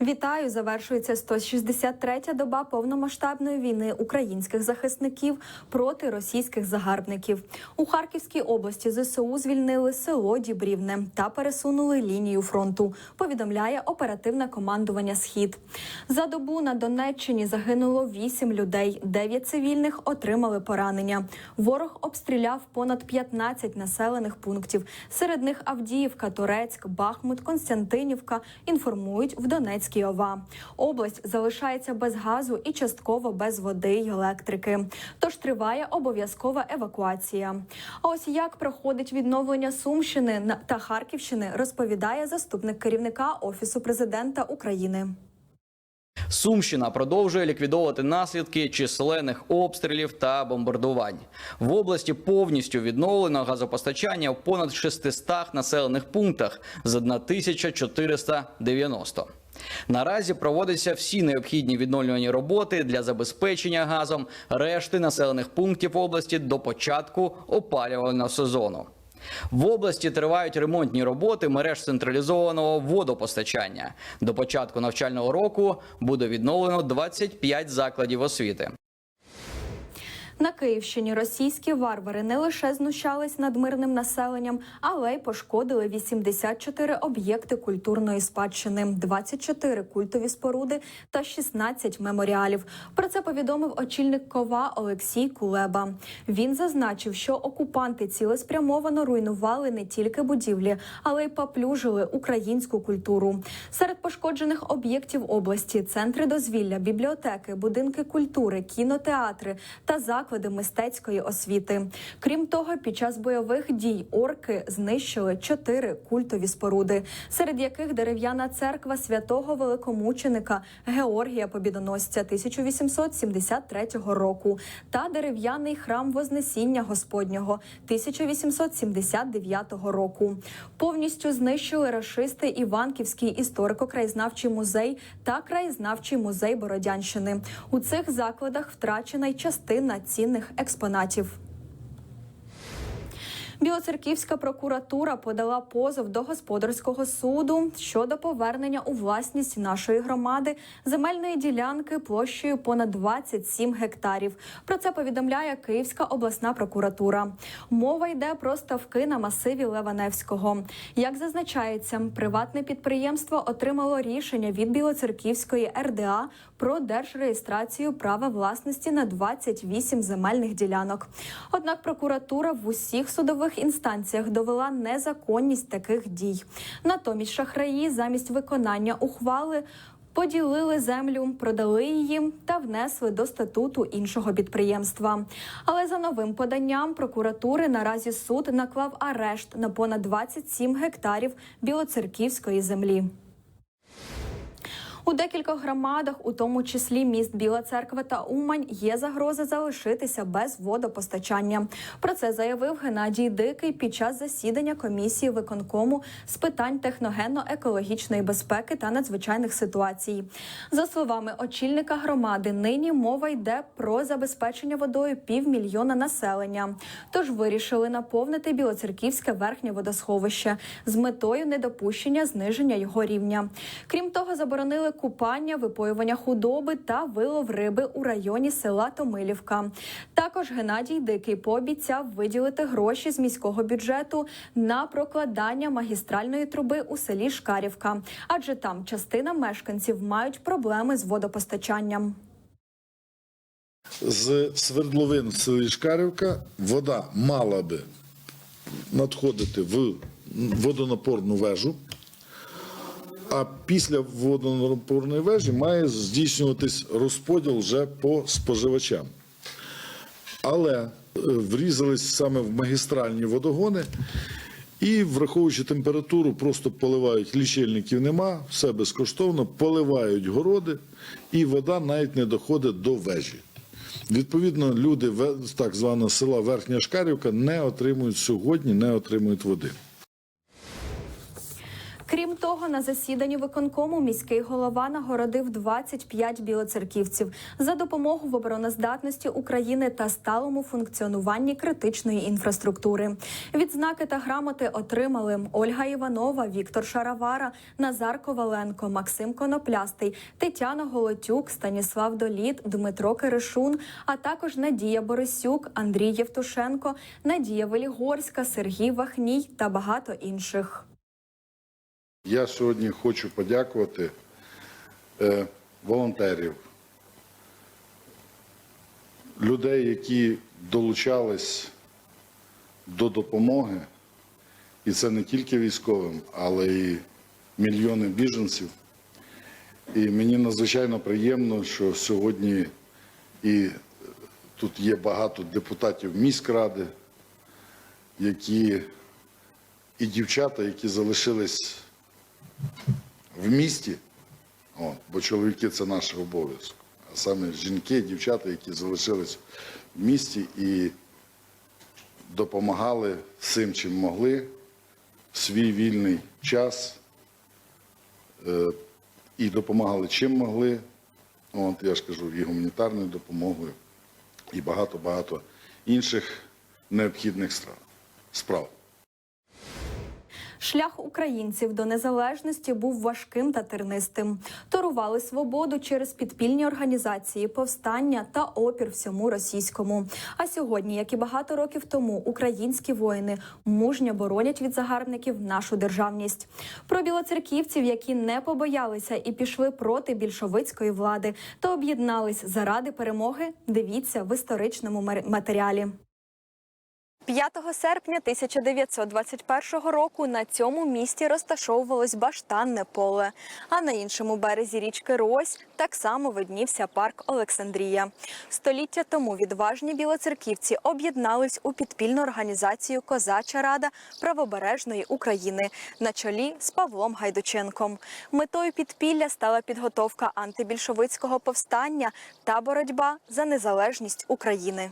Вітаю! Завершується 163-я доба повномасштабної війни українських захисників проти російських загарбників. У Харківській області ЗСУ звільнили село Дібрівне та пересунули лінію фронту. Повідомляє оперативне командування Схід. За добу на Донеччині загинуло 8 людей, 9 цивільних отримали поранення. Ворог обстріляв понад 15 населених пунктів. Серед них Авдіївка, Торецьк, Бахмут, Константинівка. Інформують в Донецькій. Область залишається без газу і частково без води й електрики. Тож триває обов'язкова евакуація. А ось як проходить відновлення Сумщини та Харківщини, розповідає заступник керівника Офісу президента України. Сумщина продовжує ліквідовувати наслідки численних обстрілів та бомбардувань. В області повністю відновлено газопостачання в понад 600 населених пунктах з 1490. Наразі проводяться всі необхідні відновлювані роботи для забезпечення газом решти населених пунктів області до початку опалювального сезону. В області тривають ремонтні роботи мереж централізованого водопостачання. До початку навчального року буде відновлено 25 закладів освіти. На Київщині російські варвари не лише знущались над мирним населенням, але й пошкодили 84 об'єкти культурної спадщини, 24 культові споруди та 16 меморіалів. Про це повідомив очільник кова Олексій Кулеба. Він зазначив, що окупанти цілеспрямовано руйнували не тільки будівлі, але й поплюжили українську культуру. Серед пошкоджених об'єктів області центри дозвілля, бібліотеки, будинки культури, кінотеатри та заклади мистецької освіти. Крім того, під час бойових дій орки знищили чотири культові споруди, серед яких дерев'яна церква святого великомученика Георгія Побідоносця 1873 року та дерев'яний храм Вознесіння Господнього 1879 року. Повністю знищили рашисти Іванківський історико-краєзнавчий музей та краєзнавчий музей Бородянщини. У цих закладах втрачена й частина цінних експонатів. Білоцерківська прокуратура подала позов до господарського суду щодо повернення у власність нашої громади земельної ділянки площею понад 27 гектарів. Про це повідомляє Київська обласна прокуратура. Мова йде про ставки на масиві Леваневського. Як зазначається, приватне підприємство отримало рішення від Білоцерківської РДА про держреєстрацію права власності на 28 земельних ділянок. Однак прокуратура в усіх судових інстанціях довела незаконність таких дій. Натомість шахраї замість виконання ухвали. Поділили землю, продали її та внесли до статуту іншого підприємства. Але за новим поданням прокуратури наразі суд наклав арешт на понад 27 гектарів білоцерківської землі. У декількох громадах, у тому числі міст Біла Церква та Умань, є загроза залишитися без водопостачання. Про це заявив Геннадій Дикий під час засідання комісії виконкому з питань техногенно-екологічної безпеки та надзвичайних ситуацій. За словами очільника громади, нині мова йде про забезпечення водою півмільйона населення. Тож вирішили наповнити Білоцерківське верхнє водосховище з метою недопущення зниження його рівня. Крім того, заборонили купання, випоювання худоби та вилов риби у районі села Томилівка. Також Геннадій Дикий пообіцяв виділити гроші з міського бюджету на прокладання магістральної труби у селі Шкарівка, адже там частина мешканців мають проблеми з водопостачанням. з свердловин в селі Шкарівка вода мала би надходити в водонапорну вежу, а після водонапорної вежі має здійснюватись розподіл вже по споживачам. Але е, врізались саме в магістральні водогони. І, враховуючи температуру, просто поливають лічильників нема, все безкоштовно, поливають городи, і вода навіть не доходить до вежі. Відповідно, люди так званого села Верхня Шкарівка не отримують сьогодні, не отримують води. Того, на засіданні виконкому міський голова нагородив 25 білоцерківців за допомогу в обороноздатності України та сталому функціонуванні критичної інфраструктури. Відзнаки та грамоти отримали Ольга Іванова, Віктор Шаравара, Назар Коваленко, Максим Коноплястий, Тетяна Голотюк, Станіслав Доліт, Дмитро Киришун, а також Надія Борисюк, Андрій Євтушенко, Надія Велігорська, Сергій Вахній та багато інших. Я сьогодні хочу подякувати е, волонтерів, людей, які долучались до допомоги, і це не тільки військовим, але й мільйони біженців. І мені надзвичайно приємно, що сьогодні і тут є багато депутатів міськради, які і дівчата, які залишились в місті, от, бо чоловіки це наш обов'язок, а саме жінки, дівчата, які залишились в місті і допомагали всім, чим могли, в свій вільний час е, і допомагали чим могли. От, я ж кажу, і гуманітарною допомогою, і багато-багато інших необхідних справ. Шлях українців до незалежності був важким та тернистим. Торували свободу через підпільні організації, повстання та опір всьому російському. А сьогодні, як і багато років тому, українські воїни мужньо боронять від загарбників нашу державність. Про білоцерківців, які не побоялися і пішли проти більшовицької влади та об'єднались заради перемоги. Дивіться в історичному матеріалі. 5 серпня 1921 року на цьому місті розташовувалось баштанне поле. А на іншому березі річки Рось так само виднівся парк Олександрія. Століття тому відважні білоцерківці об'єднались у підпільну організацію Козача Рада правобережної України на чолі з Павлом Гайдученком. Метою підпілля стала підготовка антибільшовицького повстання та боротьба за незалежність України.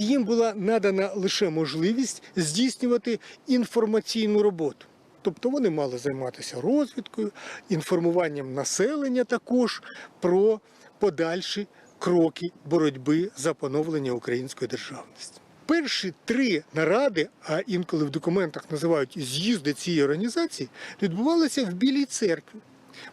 Їм була надана лише можливість здійснювати інформаційну роботу. Тобто вони мали займатися розвідкою, інформуванням населення також про подальші кроки боротьби за поновлення української державності. Перші три наради, а інколи в документах називають з'їзди цієї організації, відбувалися в Білій церкві.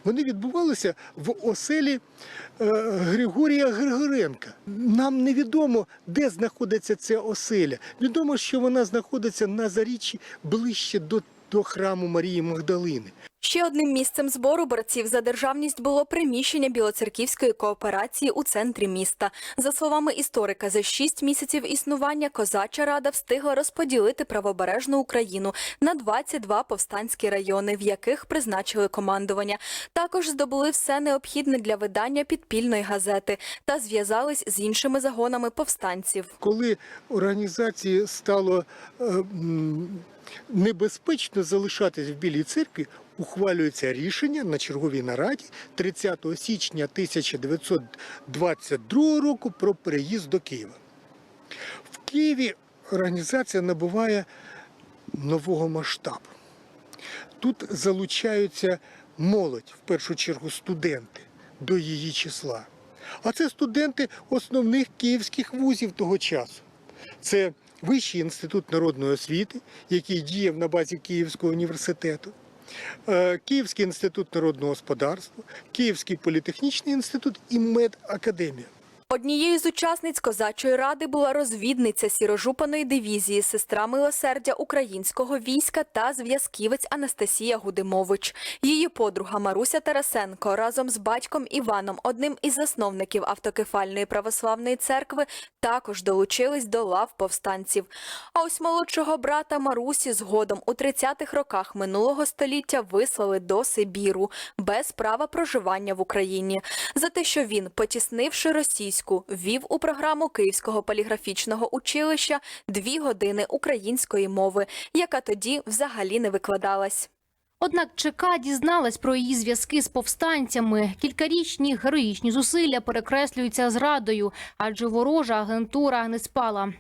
Вони відбувалися в оселі е, Григорія Григоренка. Нам невідомо, де знаходиться ця оселя. Відомо, що вона знаходиться на заріччі ближче до, до храму Марії Магдалини. Ще одним місцем збору борців за державність було приміщення білоцерківської кооперації у центрі міста. За словами історика, за шість місяців існування козача рада встигла розподілити правобережну Україну на 22 повстанські райони, в яких призначили командування. Також здобули все необхідне для видання підпільної газети та зв'язались з іншими загонами повстанців. Коли організації стало е, небезпечно залишатись в Білій церкві, ухвалюється рішення на черговій нараді 30 січня 1922 року про переїзд до Києва. В Києві організація набуває нового масштабу. Тут залучаються молодь, в першу чергу студенти, до її числа. А це студенти основних київських вузів того часу. Це Вищий інститут народної освіти, який діяв на базі Київського університету, е, Київський інститут народного господарства, Київський політехнічний інститут і медакадемія. Однією з учасниць козачої ради була розвідниця сірожупаної дивізії, сестра милосердя українського війська та зв'язківець Анастасія Гудимович. Її подруга Маруся Тарасенко разом з батьком Іваном, одним із засновників автокефальної православної церкви, також долучились до лав повстанців. А ось молодшого брата Марусі згодом у 30-х роках минулого століття вислали до Сибіру без права проживання в Україні за те, що він, потіснивши російську, ввів у програму Київського поліграфічного училища дві години української мови, яка тоді взагалі не викладалась. Однак ЧК дізналась про її зв'язки з повстанцями. Кількарічні героїчні зусилля перекреслюються зрадою, адже ворожа агентура не спала.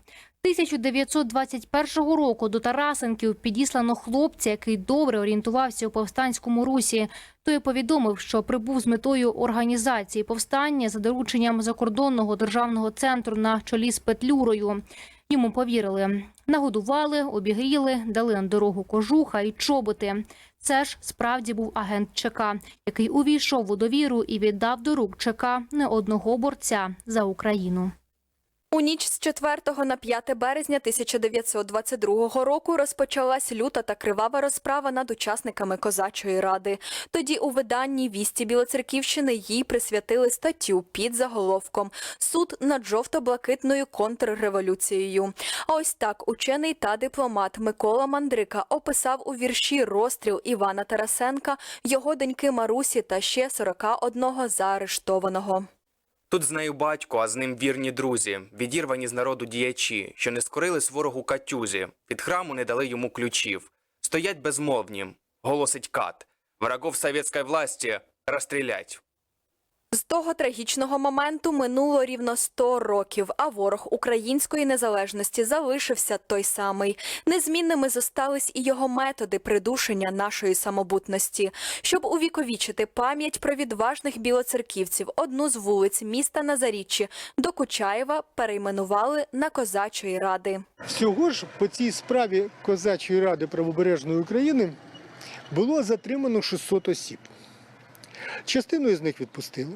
1921 року до Тарасенків підіслано хлопця, який добре орієнтувався у повстанському русі. Той повідомив, що прибув з метою організації повстання за дорученням закордонного державного центру на чолі з Петлюрою. Йому повірили, нагодували, обігріли, дали на дорогу кожуха і чоботи. Це ж справді був агент ЧК, який увійшов у довіру і віддав до рук ЧК не одного борця за Україну. У ніч з 4 на 5 березня 1922 року розпочалась люта та кривава розправа над учасниками козачої ради. Тоді у виданні вісті Білоцерківщини їй присвятили статтю під заголовком Суд над жовто-блакитною контрреволюцією. А ось так учений та дипломат Микола Мандрика описав у вірші розстріл Івана Тарасенка, його доньки Марусі та ще 41 заарештованого. Тут з нею батько, а з ним вірні друзі, відірвані з народу діячі, що не скорили ворогу катюзі, від храму не дали йому ключів. Стоять безмовні, голосить кат. Врагов совєтської власті розстрілять. З того трагічного моменту минуло рівно 100 років, а ворог української незалежності залишився той самий. Незмінними зостались і його методи придушення нашої самобутності. Щоб увіковічити пам'ять про відважних білоцерківців, одну з вулиць міста Назаріччі до Кучаєва перейменували на Козачої ради. Всього ж по цій справі Козачої ради правобережної України було затримано 600 осіб. Частину із них відпустили.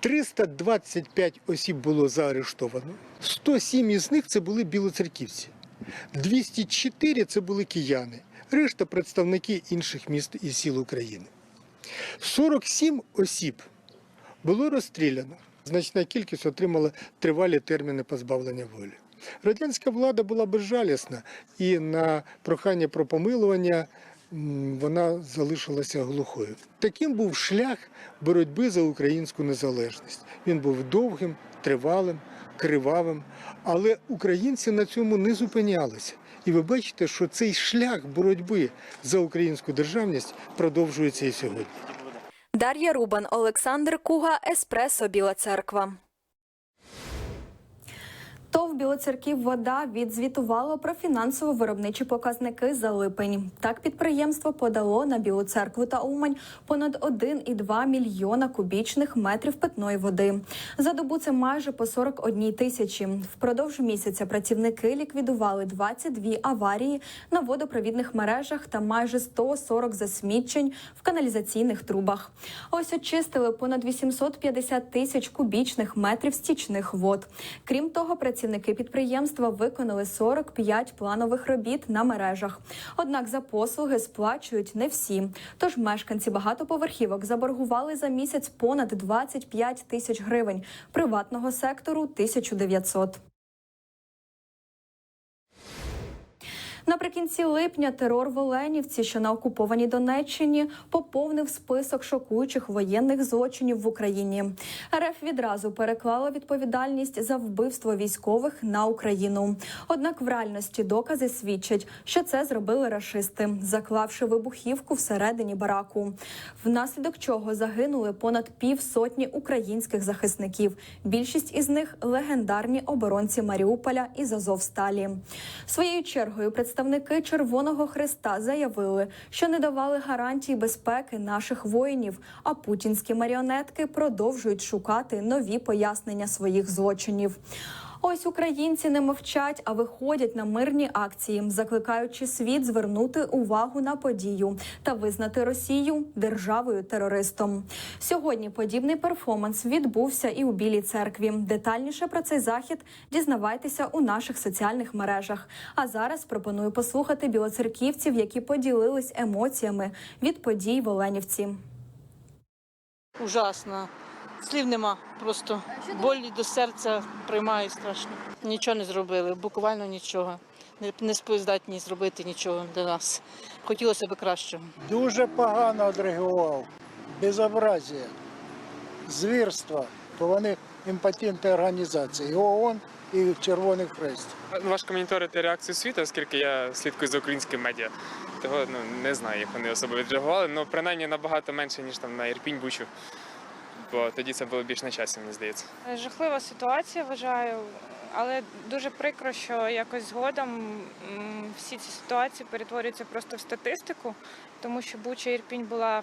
325 осіб було заарештовано. 107 із них це були білоцерківці. 204 це були кияни. Решта представники інших міст і сіл України. 47 осіб було розстріляно. Значна кількість отримала тривалі терміни позбавлення волі. Радянська влада була безжалісна і на прохання про помилування вона залишилася глухою. Таким був шлях боротьби за українську незалежність. Він був довгим, тривалим, кривавим, але українці на цьому не зупинялися. І ви бачите, що цей шлях боротьби за українську державність продовжується і сьогодні. Дар'я Рубан, Олександр Куга, Еспресо Біла Церква. ТОВ Білоцерків вода відзвітувало про фінансово-виробничі показники за липень. Так підприємство подало на Білу церкву та Умань понад 1,2 мільйона кубічних метрів питної води. За добу це майже по 41 тисячі. Впродовж місяця працівники ліквідували 22 аварії на водопровідних мережах та майже 140 засмічень в каналізаційних трубах. Ось очистили понад 850 тисяч кубічних метрів стічних вод. Крім того, працівники підприємства виконали 45 планових робіт на мережах. Однак за послуги сплачують не всі. Тож мешканці багатоповерхівок заборгували за місяць понад 25 тисяч гривень, приватного сектору 1900. Наприкінці липня терор в Оленівці, що на окупованій Донеччині, поповнив список шокуючих воєнних злочинів в Україні. РФ відразу переклала відповідальність за вбивство військових на Україну. Однак в реальності докази свідчать, що це зробили рашисти, заклавши вибухівку всередині бараку, внаслідок чого загинули понад півсотні українських захисників. Більшість із них легендарні оборонці Маріуполя і Азовсталі. Своєю чергою представники Червоного Христа заявили, що не давали гарантій безпеки наших воїнів, а путінські маріонетки продовжують шукати нові пояснення своїх злочинів. Ось українці не мовчать, а виходять на мирні акції, закликаючи світ звернути увагу на подію та визнати Росію державою терористом. Сьогодні подібний перформанс відбувся і у Білій церкві. Детальніше про цей захід дізнавайтеся у наших соціальних мережах. А зараз пропоную послухати білоцерківців, які поділились емоціями від подій в Оленівці. Ужасно. Слів нема. Просто болі до серця приймаю страшно. Нічого не зробили, буквально нічого. Не, не споздатні зробити нічого для нас. Хотілося б кращого. Дуже погано відреагував. Безобразія, звірства, бо вони імпотентні організації. І ООН і Червоний Хрест. Важко моніторити реакцію світу, оскільки я слідкую за українським медіа. Того ну, не знаю, як вони особливо відреагували, але принаймні набагато менше, ніж там на Ірпінь Бучу. Бо тоді це було більш на часі, мені здається. Жахлива ситуація, вважаю, але дуже прикро, що якось згодом всі ці ситуації перетворюються просто в статистику, тому що Буча Ірпінь була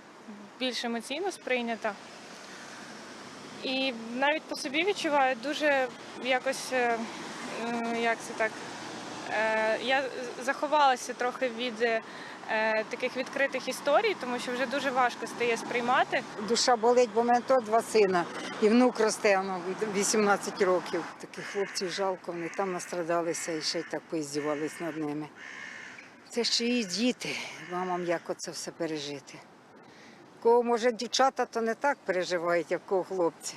більш емоційно сприйнята. І навіть по собі відчуваю дуже якось, е, як це так, е, я заховалася трохи від е, таких відкритих історій, тому що вже дуже важко стає сприймати. Душа болить, бо в мене то два сина, і внук росте, ну, 18 років. Таких хлопців жалко, вони там настрадалися і ще й так поіздівались над ними. Це ще і діти, мамам як оце все пережити. Кого, може, дівчата, то не так переживають, як кого хлопці.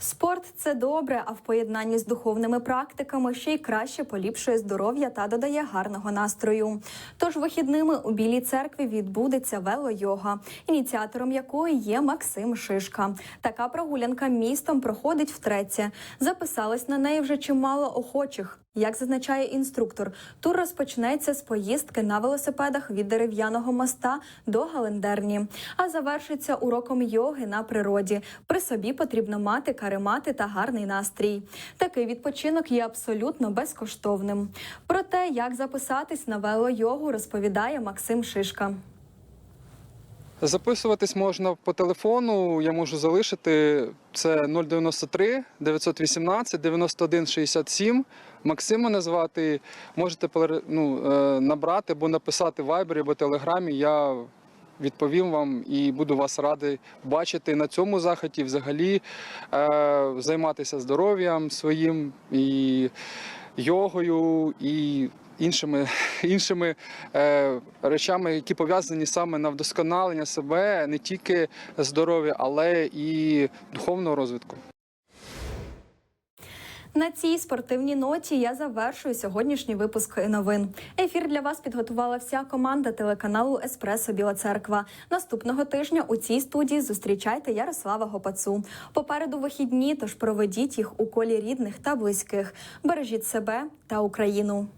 Спорт це добре, а в поєднанні з духовними практиками ще й краще поліпшує здоров'я та додає гарного настрою. Тож вихідними у Білій церкві відбудеться вело-йога, ініціатором якої є Максим Шишка. Така прогулянка містом проходить втретє. Записалось на неї вже чимало охочих. Як зазначає інструктор, тур розпочнеться з поїздки на велосипедах від дерев'яного моста до Галендерні, а завершиться уроком йоги на природі. При собі потрібно мати каремати та гарний настрій. Такий відпочинок є абсолютно безкоштовним. Про те, як записатись на вело-йогу, розповідає Максим Шишка. Записуватись можна по телефону. Я можу залишити це 093 918 91 67. Максима назвати. Можете ну, е, набрати або написати в Viber або Телеграмі. Я відповім вам і буду вас радий бачити на цьому заході. Взагалі е, займатися здоров'ям своїм і йогою і іншими, іншими е, речами, які пов'язані саме на вдосконалення себе, не тільки здоров'я, але і духовного розвитку. На цій спортивній ноті я завершую сьогоднішній випуск новин. Ефір для вас підготувала вся команда телеканалу Еспресо Біла Церква. Наступного тижня у цій студії зустрічайте Ярослава Гопацу. Попереду вихідні, тож проведіть їх у колі рідних та близьких. Бережіть себе та Україну.